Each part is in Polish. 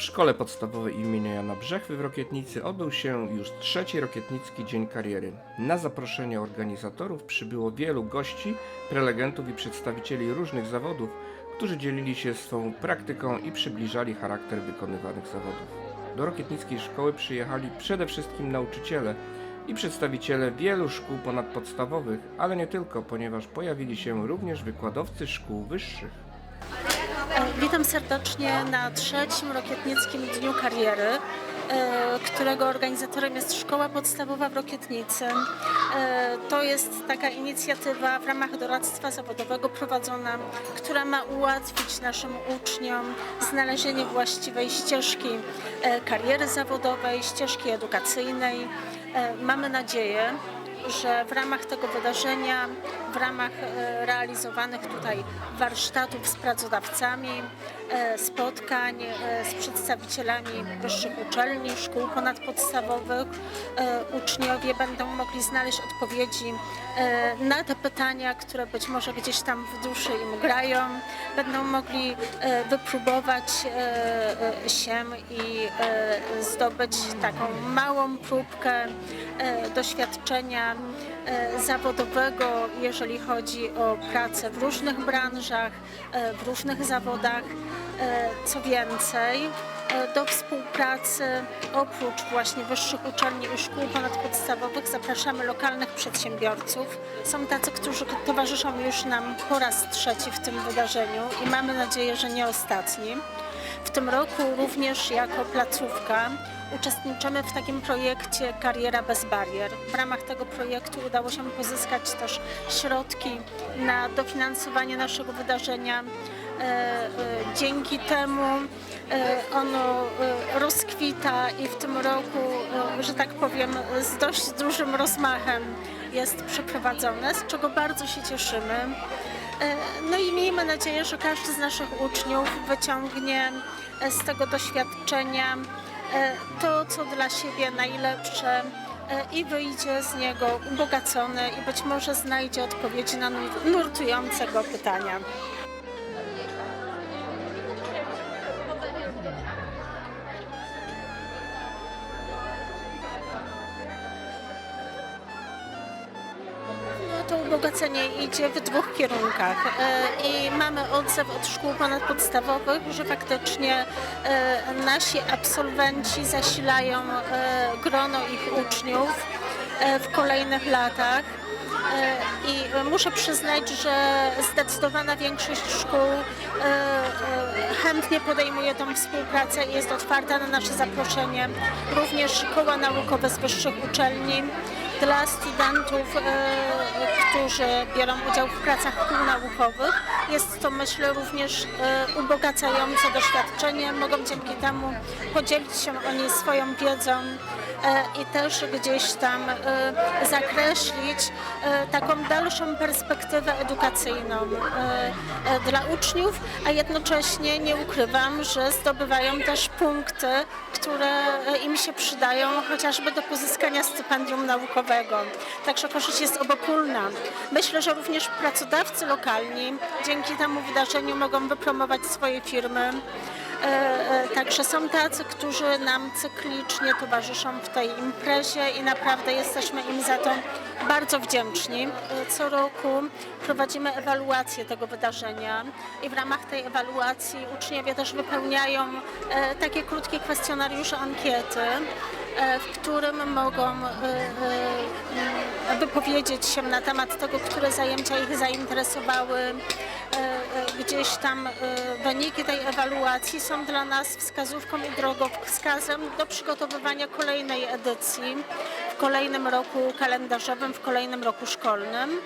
W szkole podstawowej imienia Jana Brzechwy w Rokietnicy odbył się już trzeci Rokietnicki Dzień Kariery. Na zaproszenie organizatorów przybyło wielu gości, prelegentów i przedstawicieli różnych zawodów, którzy dzielili się swą praktyką i przybliżali charakter wykonywanych zawodów. Do Rokietnickiej Szkoły przyjechali przede wszystkim nauczyciele i przedstawiciele wielu szkół ponadpodstawowych, ale nie tylko, ponieważ pojawili się również wykładowcy szkół wyższych. Witam serdecznie na trzecim Rokietnickim Dniu Kariery, którego organizatorem jest Szkoła Podstawowa w Rokietnicy. E, To jest taka inicjatywa w ramach doradztwa zawodowego prowadzona, która ma ułatwić naszym uczniom znalezienie właściwej ścieżki e, kariery zawodowej, ścieżki edukacyjnej. E, Mamy nadzieję, że w ramach tego wydarzenia, w ramach e, realizowanych tutaj warsztatów z pracodawcami, e, spotkań e, z przedstawicielami wyższych uczelni, szkół ponadpodstawowych, uczniowie będą mogli znaleźć odpowiedzi na te pytania, które być może gdzieś tam w duszy im grają, będą mogli wypróbować się i zdobyć taką małą próbkę doświadczenia e, zawodowego, jeżeli chodzi o pracę w różnych branżach, e, w różnych zawodach. E, Co więcej, do współpracy oprócz właśnie wyższych uczelni i szkół ponadpodstawowych zapraszamy lokalnych przedsiębiorców. Są tacy, którzy towarzyszą już nam po raz trzeci w tym wydarzeniu i mamy nadzieję, że nie ostatni. W tym roku również jako placówka uczestniczymy w takim projekcie Kariera bez barier. W ramach tego projektu udało się pozyskać też środki na dofinansowanie naszego wydarzenia. E, e, Dzięki temu e, ono rozkwita i w tym roku, że tak powiem, z dość dużym rozmachem jest przeprowadzone, z czego bardzo się cieszymy. No i miejmy nadzieję, że każdy z naszych uczniów wyciągnie z tego doświadczenia to, co dla siebie najlepsze e, i wyjdzie z niego ubogacony i być może znajdzie odpowiedzi na nur- nurtujące go pytania. To ubogacenie idzie w dwóch kierunkach E, i mamy odzew od szkół ponadpodstawowych, że faktycznie e, nasi absolwenci zasilają e, grono ich uczniów w kolejnych latach. I muszę przyznać, że zdecydowana większość szkół chętnie podejmuje tą współpracę i jest otwarta na nasze zaproszenie. Również koła naukowe z wyższych uczelni dla studentów, e, którzy biorą udział w pracach kółnaukowych. Jest to, myślę, również e, ubogacające doświadczenie. Mogą dzięki temu podzielić się oni swoją wiedzą i też gdzieś tam e, zakreślić e, taką dalszą perspektywę edukacyjną e, e, dla uczniów, a jednocześnie nie ukrywam, że zdobywają też punkty, które e, im się przydają chociażby do pozyskania stypendium naukowego. Także korzyść jest obopólna. Myślę, że również pracodawcy lokalni dzięki temu wydarzeniu mogą wypromować swoje firmy. E, e, Także są tacy, którzy nam cyklicznie towarzyszą w tej imprezie i naprawdę jesteśmy im za to bardzo wdzięczni. E, Co roku prowadzimy ewaluację tego wydarzenia i w ramach tej ewaluacji uczniowie też wypełniają takie krótkie kwestionariusze, ankiety, w którym mogą wypowiedzieć się na temat tego, które zajęcia ich zainteresowały. E, e, Gdzieś tam e, wyniki tej ewaluacji są dla nas wskazówką i drogowskazem do przygotowywania kolejnej edycji w kolejnym roku kalendarzowym, w kolejnym roku szkolnym.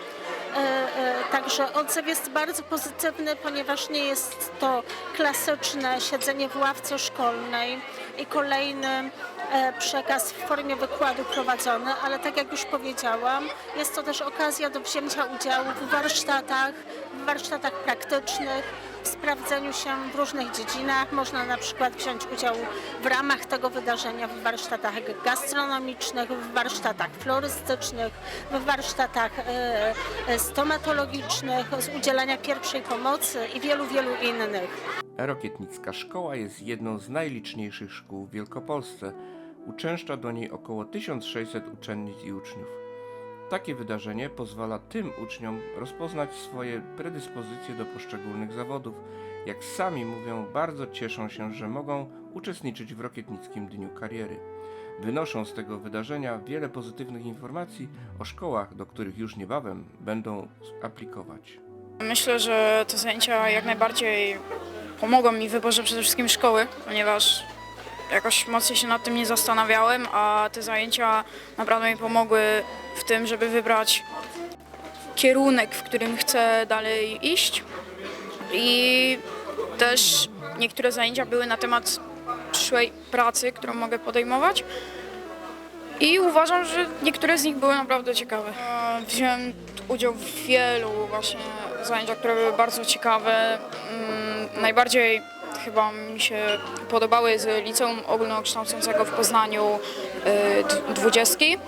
E, e, Także odzew jest bardzo pozytywny, ponieważ nie jest to klasyczne siedzenie w ławce szkolnej i kolejny e, przekaz w formie wykładu prowadzony, ale tak jak już powiedziałam, jest to też okazja do wzięcia udziału w warsztatach, w warsztatach praktycznych, w sprawdzeniu się w różnych dziedzinach. Można na przykład wziąć udział w ramach tego wydarzenia w warsztatach gastronomicznych, w warsztatach florystycznych, w warsztatach e, e, stomatologicznych, z udzielania pierwszej pomocy i wielu, wielu innych. Rokietnicka Szkoła jest jedną z najliczniejszych szkół w Wielkopolsce. Uczęszcza do niej około 1600 uczennic i uczniów. Takie wydarzenie pozwala tym uczniom rozpoznać swoje predyspozycje do poszczególnych zawodów. Jak sami mówią, bardzo cieszą się, że mogą uczestniczyć w Rokietnickim Dniu Kariery. Wynoszą z tego wydarzenia wiele pozytywnych informacji o szkołach, do których już niebawem będą aplikować. Myślę, że te zajęcia jak najbardziej pomogą mi w wyborze przede wszystkim szkoły, ponieważ jakoś mocniej się nad tym nie zastanawiałem, a te zajęcia naprawdę mi pomogły w tym, żeby wybrać kierunek, w którym chcę dalej iść. I też niektóre zajęcia były na temat przyszłej pracy, którą mogę podejmować. I uważam, że niektóre z nich były naprawdę ciekawe. Wziąłem udział w wielu właśnie zajęciach, które były bardzo ciekawe. Mm, Najbardziej chyba mi się podobały z Liceum Ogólnokształcącego w Poznaniu d- dwudziestki.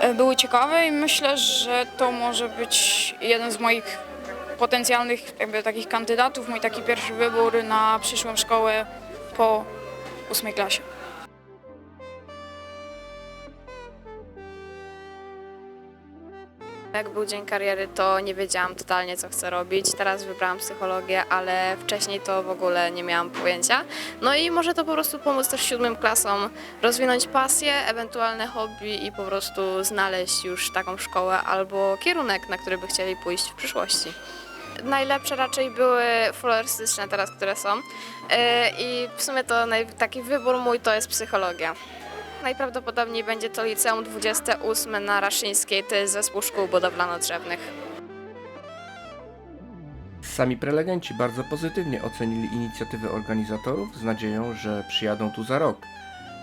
E, Były ciekawe i myślę, że to może być jeden z moich potencjalnych jakby takich kandydatów, mój taki pierwszy wybór na przyszłą szkołę po ósmej klasie. Jak był dzień kariery, to nie wiedziałam totalnie, co chcę robić. Teraz wybrałam psychologię, ale wcześniej to w ogóle nie miałam pojęcia. No i może to po prostu pomóc też siódmym klasom rozwinąć pasję, ewentualne hobby i po prostu znaleźć już taką szkołę albo kierunek, na który by chcieli pójść w przyszłości. Najlepsze raczej były florystyczne teraz, które są. Yy, I w sumie to taki wybór mój to jest psychologia. Najprawdopodobniej będzie to liceum 28 na Raszyńskiej, to jest zespół szkół budowlano-drzewnych. Sami prelegenci bardzo pozytywnie ocenili inicjatywę organizatorów z nadzieją, że przyjadą tu za rok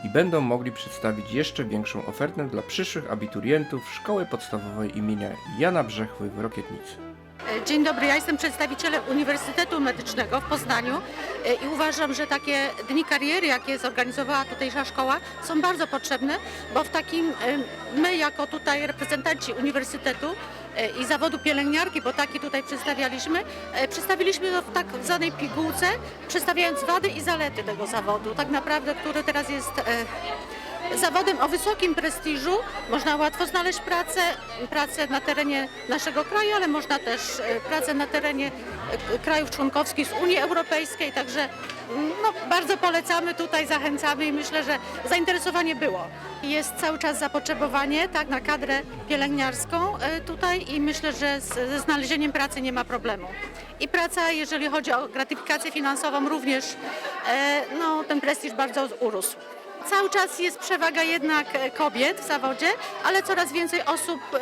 i będą mogli przedstawić jeszcze większą ofertę dla przyszłych abiturientów Szkoły Podstawowej imienia Jana Brzechwy w Rokietnicy. Dzień dobry, ja jestem przedstawicielem Uniwersytetu Medycznego w Poznaniu e, i uważam, że takie dni kariery, jakie zorganizowała tutejsza szkoła, są bardzo potrzebne, bo w takim e, my jako tutaj reprezentanci uniwersytetu e, i zawodu pielęgniarki, bo taki tutaj przedstawialiśmy, e, przedstawiliśmy to w tak zwanej pigułce, przedstawiając wady i zalety tego zawodu, tak naprawdę, który teraz jest e, zawodem o wysokim prestiżu. Można łatwo znaleźć pracę, pracę na terenie naszego kraju, ale można też e, pracę na terenie e, krajów członkowskich z Unii Europejskiej, także mm, no, bardzo polecamy tutaj, zachęcamy i myślę, że zainteresowanie było. Jest cały czas zapotrzebowanie tak, na kadrę pielęgniarską e, tutaj i myślę, że ze znalezieniem pracy nie ma problemu. I praca, jeżeli chodzi o gratyfikację finansową również, no, ten prestiż bardzo urósł. Cały czas jest przewaga jednak e, kobiet w zawodzie, ale coraz więcej osób e,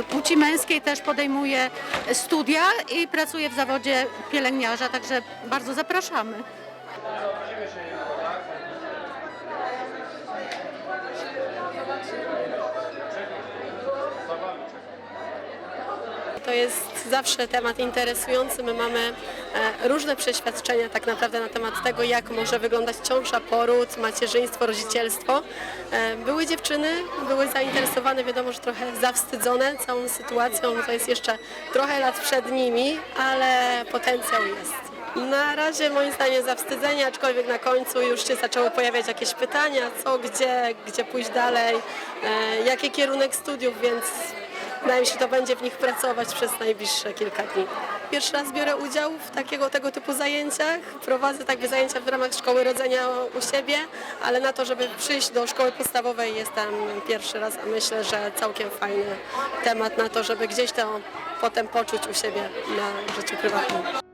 e, płci męskiej też podejmuje studia i pracuje w zawodzie pielęgniarza, także bardzo zapraszamy. To jest zawsze temat interesujący. My mamy różne przeświadczenia tak naprawdę na temat tego, jak może wyglądać ciąża, poród, macierzyństwo, rodzicielstwo. E, Były dziewczyny, były zainteresowane, wiadomo, że trochę zawstydzone całą sytuacją. To jest jeszcze trochę lat przed nimi, ale potencjał jest. Na razie moim zdaniem zawstydzenie, aczkolwiek na końcu już się zaczęły pojawiać jakieś pytania, co, gdzie, gdzie pójść dalej, e, jaki kierunek studiów, więc Wydaje mi się, to będzie w nich pracować przez najbliższe kilka dni. Pierwszy raz biorę udział w takiego tego typu zajęciach. Prowadzę takie zajęcia w ramach szkoły rodzenia u siebie, ale na to, żeby przyjść do szkoły podstawowej jestem pierwszy raz, a myślę, że całkiem fajny temat na to, żeby gdzieś to potem poczuć u siebie na życiu prywatnym.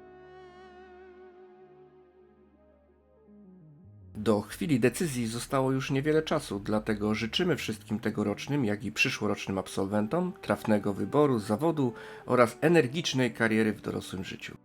Do chwili decyzji zostało już niewiele czasu, dlatego życzymy wszystkim tegorocznym, jak i przyszłorocznym absolwentom trafnego wyboru zawodu oraz energicznej kariery w dorosłym życiu.